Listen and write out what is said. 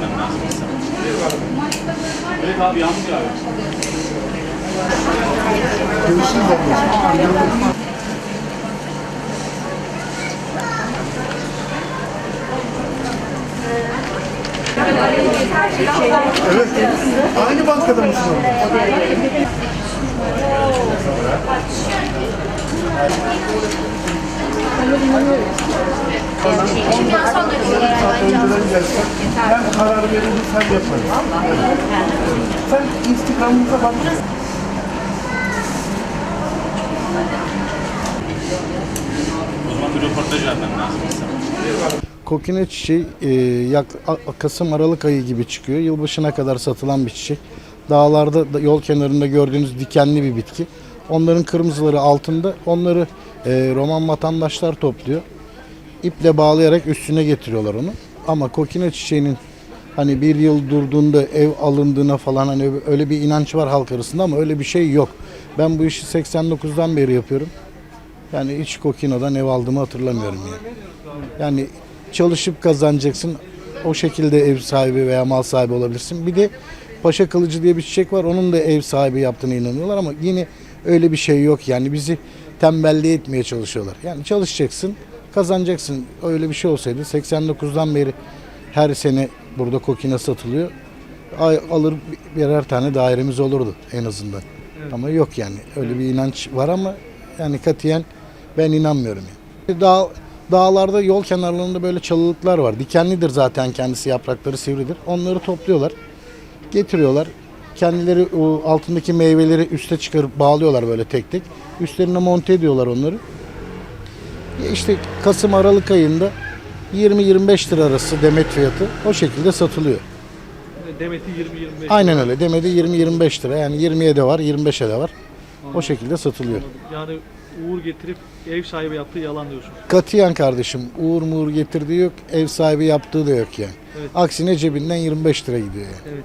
vermem lazım. Evet abi yanlış abi. Görüşürüz ablacığım. Evet. Aynı bankada mısın? Evet. Önceden gelsen hem karar verir sen yaparız. Sen Instagram'ımıza bak. Kokine çiçeği e, yak, A- Kasım Aralık ayı gibi çıkıyor. Yılbaşına kadar satılan bir çiçek. Dağlarda da- yol kenarında gördüğünüz dikenli bir bitki. Onların kırmızıları altında. Onları e, Roman vatandaşlar topluyor. İple bağlayarak üstüne getiriyorlar onu. Ama kokine çiçeğinin hani bir yıl durduğunda ev alındığına falan hani öyle bir inanç var halk arasında ama öyle bir şey yok. Ben bu işi 89'dan beri yapıyorum. Yani hiç kokinodan ev aldığımı hatırlamıyorum yani. Yani çalışıp kazanacaksın. O şekilde ev sahibi veya mal sahibi olabilirsin. Bir de paşa kılıcı diye bir çiçek var. Onun da ev sahibi yaptığına inanıyorlar ama yine öyle bir şey yok. Yani bizi tembelliğe etmeye çalışıyorlar. Yani çalışacaksın, kazanacaksın. Öyle bir şey olsaydı 89'dan beri her sene burada kokine satılıyor. Alır birer tane dairemiz olurdu en azından. Ama yok yani. Öyle bir inanç var ama yani katiyen ben inanmıyorum yani. Dağ, dağlarda yol kenarlarında böyle çalılıklar var. Dikenlidir zaten kendisi yaprakları sivridir. Onları topluyorlar. Getiriyorlar. Kendileri o altındaki meyveleri üste çıkarıp bağlıyorlar böyle tek tek. Üstlerine monte ediyorlar onları. İşte Kasım Aralık ayında 20-25 lira arası demet fiyatı o şekilde satılıyor. Demeti 20-25. Aynen öyle. Demedi 20-25 lira. Yani 20'ye de var, 25'e de var. O şekilde satılıyor. Yani Uğur getirip ev sahibi yaptığı yalan diyorsun. Katiyen kardeşim uğur muğur getirdiği yok, ev sahibi yaptığı da yok yani. Evet. Aksine cebinden 25 lira gidiyor yani. Evet.